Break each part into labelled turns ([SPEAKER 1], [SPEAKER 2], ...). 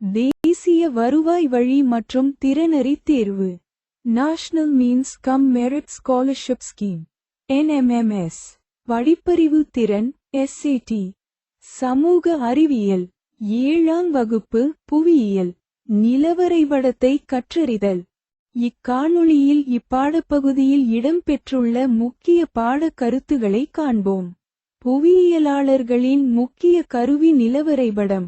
[SPEAKER 1] தேசிய வருவாய் வழி மற்றும் திறனறி தேர்வு. National means cum merit scholarship scheme NMMS படிப்பறிவு திறன் எஸ்ஏடி சமூக அறிவியல். ஏழாம் வகுப்பு புவியியல். நிலவரைபடத்தை கற்றறிதல். இக்காணொளியில் இப்பாடப்பகுதியில் இடம்பெற்றுள்ள முக்கிய பாடக் கருத்துகளை காண்போம். புவியியலாளர்களின் முக்கிய கருவி நிலவரைபடம்.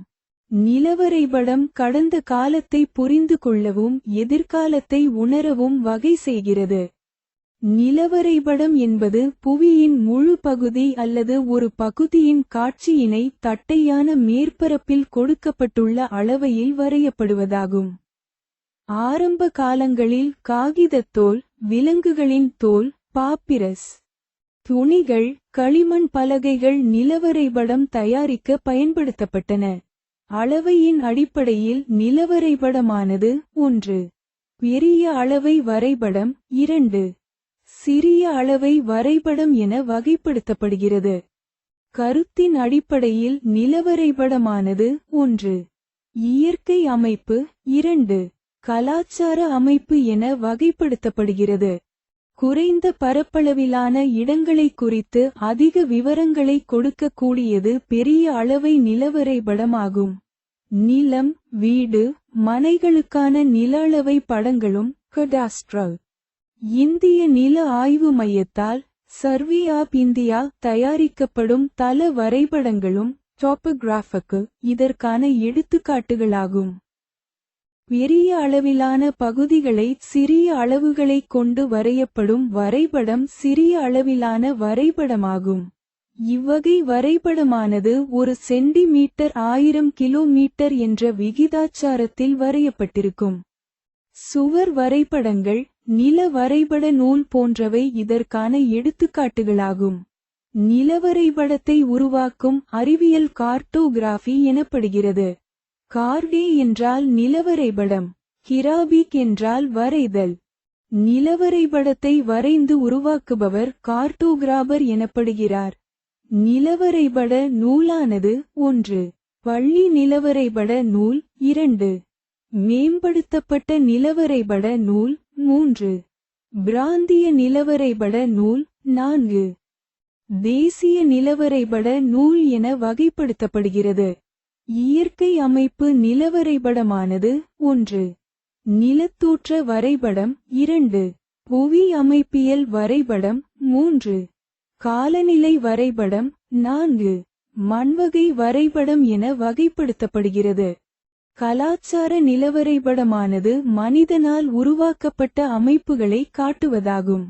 [SPEAKER 1] நிலவரைபடம் கடந்த காலத்தை புரிந்து கொள்ளவும் எதிர்காலத்தை உணரவும் வகை செய்கிறது. நிலவரைபடம் என்பது புவியின் முழு பகுதி அல்லது ஒரு பகுதியின் காட்சியினை தட்டையான மேற்பரப்பில் கொடுக்கப்பட்டுள்ள அளவையில் வரையப்படுவதாகும். ஆரம்ப காலங்களில் காகிதத்தோல் விலங்குகளின் தோல் பாப்பிரஸ் துணிகள் களிமண் பலகைகள் நிலவரைபடம் தயாரிக்க பயன்படுத்தப்பட்டன. அளவையின் அடிப்படையில் நிலவரைபடமானது ஒன்று. பெரிய அளவை வரைபடம் இரண்டு. சிறிய அளவை வரைபடம் என வகைப்படுத்தப்படுகிறது. கருத்தின் அடிப்படையில் நிலவரைபடமானது ஒன்று. இயற்கை அமைப்பு இரண்டு. கலாச்சார அமைப்பு என வகைப்படுத்தப்படுகிறது. குறைந்த பரப்பளவிலான இடங்களை குறித்து அதிக விவரங்களை கொடுக்கக்கூடியது பெரிய அளவை நிலவரைபடமாகும். நிலம் வீடு மனைகளுக்கான நில அளவை படங்களும் கடாஸ்ட்ரல் இந்திய நில ஆய்வு மையத்தால் சர்வே ஆப் இந்தியா தயாரிக்கப்படும் தல வரைபடங்களும் டோபோகிராஃபுக்கு இதற்கான எடுத்துக்காட்டுகளாகும். பெரிய அளவிலான பகுதிகளை சிறிய அளவுகளைக் கொண்டு வரையப்படும் வரைபடம் சிறிய அளவிலான வரைபடமாகும். இவ்வகை வரைபடமானது ஒரு சென்டிமீட்டர் ஆயிரம் கிலோமீட்டர் என்ற விகிதாச்சாரத்தில் வரையப்பட்டிருக்கும். சுவர் வரைபடங்கள் நில வரைபட நூல் போன்றவை இதற்கான எடுத்துக்காட்டுகளாகும். நிலவரைபடத்தை உருவாக்கும் அறிவியல் கார்ட்டோகிராஃபி எனப்படுகிறது. கார்டே என்றால் நிலவரைபடம் கிராபிக் என்றால் வரைதல். நிலவரைபடத்தை வரைந்து உருவாக்குபவர் கார்டோகிராபர் எனப்படுகிறார். நிலவரைபட நூலானது ஒன்று பள்ளி நிலவரைபட நூல் இரண்டு மேம்படுத்தப்பட்ட நிலவரைபட நூல் மூன்று பிராந்திய நிலவரைபட நூல் நான்கு. தேசிய நிலவரைபட நூல் என வகைப்படுத்தப்படுகிறது. இயற்கை அமைப்பு நிலவரைபடமானது ஒன்று. நிலத்தோற்ற வரைபடம் இரண்டு. புவி அமைப்பியல் வரைபடம் மூன்று. காலநிலை வரைபடம் நான்கு. மண்வகை வரைபடம் என வகைப்படுத்தப்படுகிறது. கலாச்சார நிலவரைபடமானது மனிதனால் உருவாக்கப்பட்ட அமைப்புகளை காட்டுவதாகும்.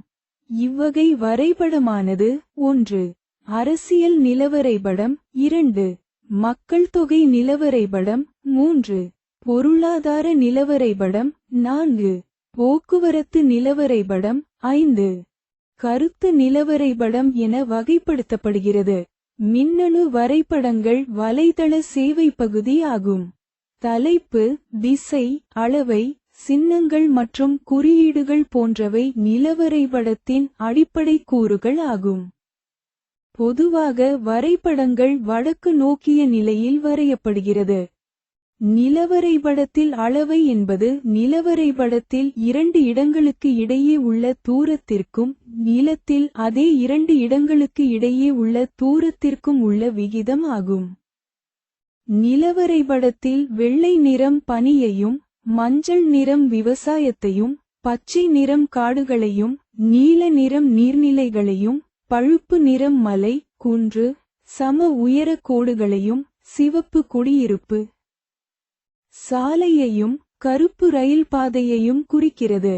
[SPEAKER 1] இவ்வகை வரைபடமானது ஒன்று. அரசியல் நிலவரைபடம் இரண்டு. மக்கள் தொகை நிலவரைபடம் மூன்று. பொருளாதார நிலவரைபடம் நான்கு. போக்குவரத்து நிலவரைபடம் ஐந்து. கருத்து நிலவரைபடம் என வகைப்படுத்தப்படுகிறது. மின்னணு வரைபடங்கள் வலைதள சேவை பகுதி ஆகும். தலைப்பு திசை அளவை சின்னங்கள் மற்றும் குறியீடுகள் போன்றவை நிலவரைபடத்தின் அடிப்படை கூறுகள் ஆகும். பொதுவாக வரைபடங்கள் வடக்கு நோக்கிய நிலையில் வரையப்படுகிறது. நிலவரைபடத்தில் அளவை என்பது நிலவரைபடத்தில் இரண்டு இடங்களுக்கு இடையே உள்ள தூரத்திற்கும் நிலத்தில் அதே இரண்டு இடங்களுக்கு இடையே உள்ள தூரத்திற்கும் உள்ள விகிதம் ஆகும். நிலவரைபடத்தில் வெள்ளை நிறம் பனியையும் மஞ்சள் நிறம் விவசாயத்தையும் பச்சை நிறம் காடுகளையும் நீல நிறம் நீர்நிலைகளையும் பழுப்பு நிறம் மலை குன்று சம உயர கோடுகளையும் சிவப்பு குடியிருப்பு. சாலையையும் கருப்பு ரயில் பாதையையும் குறிக்கிறது.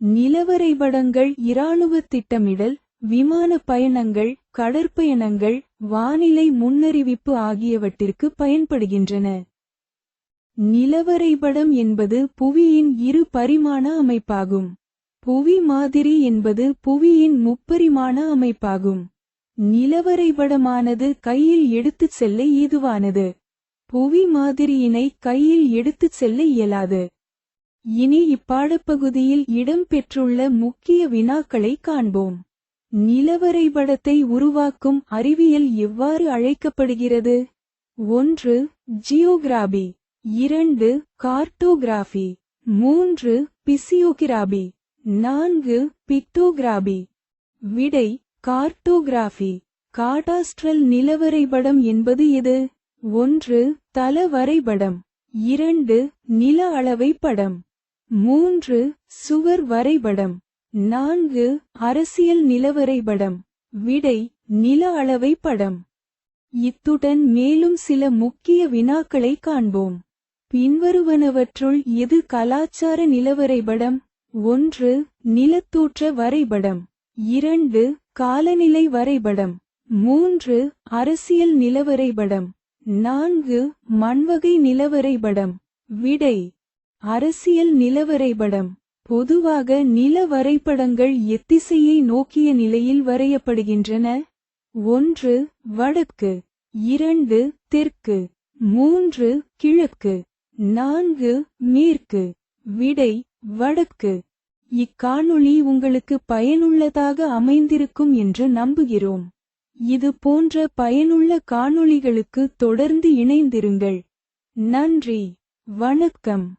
[SPEAKER 1] நிலவரைபடங்கள் இராணுவ திட்டமிடல் விமான பயணங்கள் கடற்பயணங்கள் வானிலை முன்னறிவிப்பு ஆகியவற்றிற்கு பயன்படுகின்றன. நிலவரைபடம் என்பது புவியின் இரு பரிமாண அமைப்பாகும். புவி மாதிரி என்பது புவியின் முப்பரிமாண அமைப்பாகும். நிலவரைபடமானது கையில் எடுத்துச் செல்ல ஏதுவானது. புவி மாதிரியினை கையில் எடுத்துச் செல்ல இயலாது. இனி இப்பாடப்பகுதியில் இடம்பெற்றுள்ள முக்கிய வினாக்களை காண்போம். நிலவரைபடத்தை உருவாக்கும் அறிவியல் எவ்வாறு அழைக்கப்படுகிறது? ஒன்று ஜியோகிராபி. இரண்டு கார்ட்டோகிராஃபி மூன்று பிசியோகிராபி. நான்கு பிக்டோகிராபி. விடை கார்ட்டோகிராஃபி காடாஸ்ட்ரல் நிலவரைபடம் என்பது எது? ஒன்று தல வரைபடம் இரண்டு நில அளவை படம் மூன்று சுவர் வரைபடம். நான்கு அரசியல் நிலவரைபடம். விடை நில அளவை படம் இத்துடன் மேலும் சில முக்கிய வினாக்களை காண்போம். பின்வருவனவற்றுள் எது கலாச்சார நிலவரைபடம்? ஒன்று நிலத்தூற்ற வரைபடம். இரண்டு காலநிலை வரைபடம். மூன்று அரசியல் நிலவரைபடம். நான்கு மண்வகை நிலவரைபடம். விடை அரசியல் நிலவரைபடம். பொதுவாக நில வரைபடங்கள் எத்திசையை நோக்கிய நிலையில் வரையப்படுகின்றன. ஒன்று வடக்கு. இரண்டு தெற்கு. மூன்று கிழக்கு. நான்கு மேற்கு. விடை வடக்கு. இக்காணொளி உங்களுக்கு பயனுள்ளதாக அமைந்திருக்கும் என்று நம்புகிறோம். இது போன்ற பயனுள்ள காணொளிகளுக்கு தொடர்ந்து இணைந்திருங்கள். நன்றி. வணக்கம்.